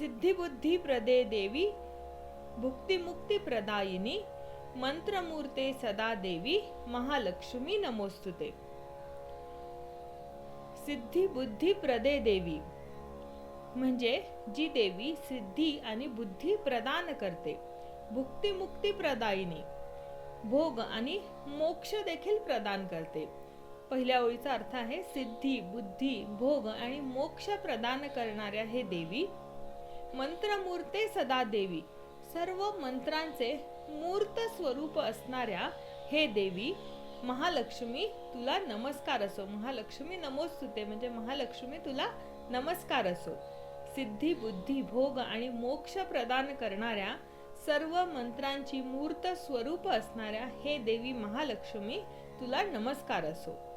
सिद्धिबुद्धी प्रदे देवी भुक्तिमुक्ती प्रदायिनी मंत्रमूर्ते सदा देवी महालक्ष्मी नमोस्तुते। सिद्धी बुद्धी प्रदे देवी म्हणजे जी देवी सिद्धी आणि बुद्धी प्रदान करते भुक्तिमुक्ती प्रदायिनी भोग आणि मोक्ष देखील प्रदान करते. पहिल्या ओळीचा अर्थ आहे सिद्धी बुद्धी भोग आणि मोक्ष प्रदान करणाऱ्या हे देवी मंत्रमूर्ते सदा देवी सर्व मंत्रांचे मूर्त स्वरूप असणाऱ्या हे देवी महालक्ष्मी तुला नमस्कार असो. महालक्ष्मी नमोस्तुते म्हणजे महालक्ष्मी तुला नमस्कार असो. सिद्धी बुद्धी भोग आणि मोक्ष प्रदान करणाऱ्या सर्व मंत्रांची मूर्त स्वरूप असणाऱ्या हे देवी महालक्ष्मी तुला नमस्कार असो.